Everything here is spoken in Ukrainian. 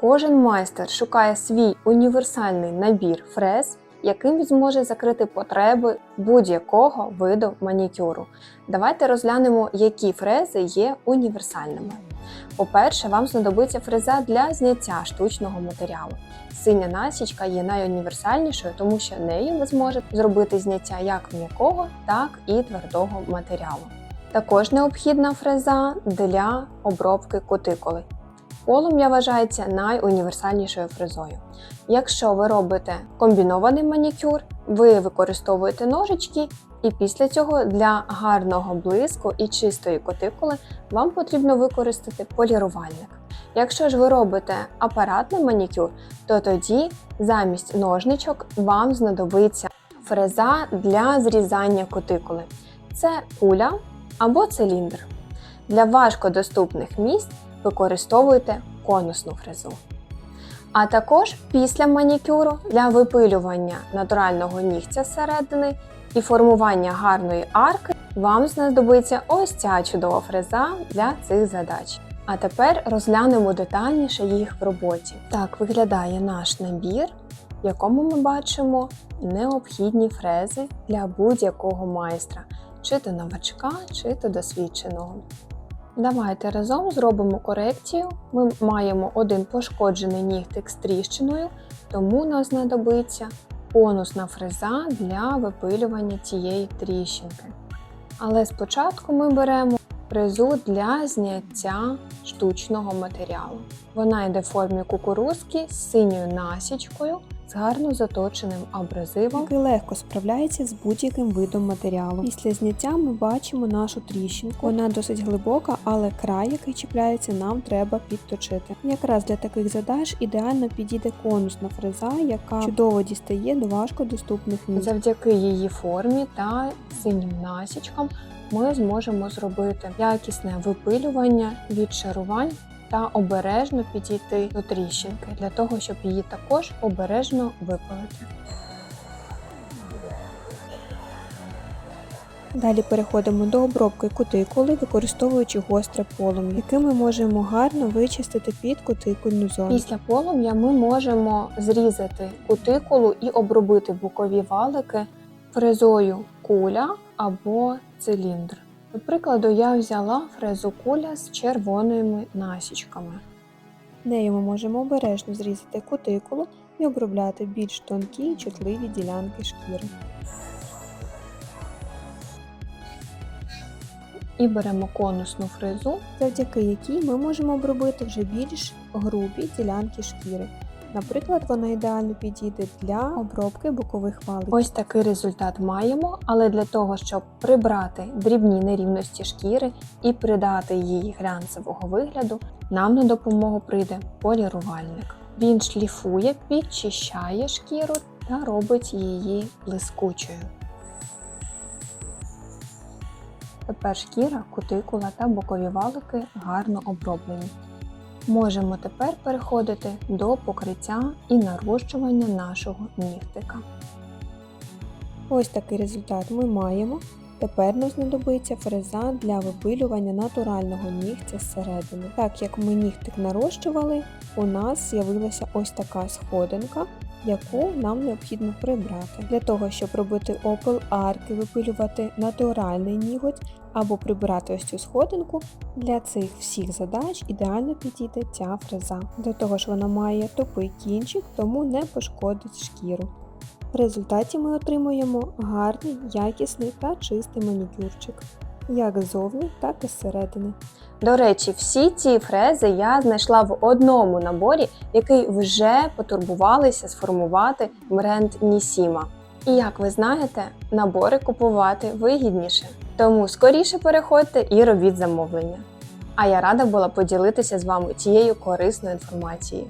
Кожен майстер шукає свій універсальний набір фрез, яким він зможе закрити потреби будь-якого виду манікюру. Давайте розглянемо, які фрези є універсальними. По-перше, вам знадобиться фреза для зняття штучного матеріалу. Синя насічка є найуніверсальнішою, тому що нею ви зможете зробити зняття як м'якого, так і твердого матеріалу. Також необхідна фреза для обробки кутикули. Полум'я вважається найуніверсальнішою фрезою. Якщо ви робите комбінований манікюр, ви використовуєте ножички, і після цього для гарного блиску і чистої кутикули вам потрібно використати полірувальник. Якщо ж ви робите апаратний манікюр, то тоді замість ножничок вам знадобиться фреза для зрізання кутикули. Це куля або циліндр. Для важкодоступних місць використовуйте конусну фрезу. А також після манікюру для випилювання натурального нігтя зсередини і формування гарної арки вам знадобиться ось ця чудова фреза для цих задач. А тепер розглянемо детальніше їх в роботі. Так виглядає наш набір, в якому ми бачимо необхідні фрези для будь-якого майстра, чи то новачка, чи то досвідченого. Давайте разом зробимо корекцію. Ми маємо один пошкоджений нігтик з тріщиною, тому нас знадобиться конусна фреза для випилювання цієї тріщинки. Але спочатку ми беремо фрезу для зняття штучного матеріалу. Вона йде в формі кукурузки з синьою насічкою, з гарно заточеним абразивом. який легко справляється з будь-яким видом матеріалу. Після зняття ми бачимо нашу тріщинку. Вона досить глибока, але край, який чіпляється, нам треба підточити. Якраз для таких задач ідеально підійде конусна фреза, яка чудово дістає до важкодоступних місць. Завдяки її формі та синім насічкам ми зможемо зробити якісне випилювання від шарувань та обережно підійти до тріщинки для того, щоб її також обережно випилити. Далі переходимо до обробки кутикули, використовуючи гостре полум'я, яке ми можемо гарно вичистити під кутикульну зону. Після полум'я ми можемо зрізати кутикулу і обробити бокові валики фрезою куля або циліндр. До прикладу, я взяла фрезу куля з червоними насічками. Нею ми можемо обережно зрізати кутикулу і обробляти більш тонкі і чутливі ділянки шкіри. І беремо конусну фрезу завдяки якій ми можемо обробити вже більш грубі ділянки шкіри. Наприклад, вона ідеально підійде для обробки бокових валиків. Ось такий результат маємо, але для того, щоб прибрати дрібні нерівності шкіри і придати їй глянцевого вигляду, нам на допомогу прийде полірувальник. Він шліфує, підчищає шкіру та робить її блискучою. Тепер шкіра, кутикула та бокові валики гарно оброблені. Можемо тепер переходити до покриття і нарощування нашого нігтика. Ось такий результат ми маємо. Тепер нам знадобиться фреза для випилювання натурального нігтя зсередини. Так як ми нігтик нарощували, у нас з'явилася ось така сходинка, яку нам необхідно прибрати. Для того, щоб робити опил арки, випилювати натуральний ніготь або прибирати ось цю сходинку, для цих всіх задач ідеально підійде ця фреза. До того ж вона має тупий кінчик, тому не пошкодить шкіру. В результаті ми отримуємо гарний, якісний та чистий манікюрчик, як ззовні, так і зсередини. До речі, всі ці фрези я знайшла в одному наборі, який вже потурбувалися сформувати бренд Нісіма. І як ви знаєте, набори купувати вигідніше. Тому скоріше переходьте і робіть замовлення. А я рада була поділитися з вами цією корисною інформацією.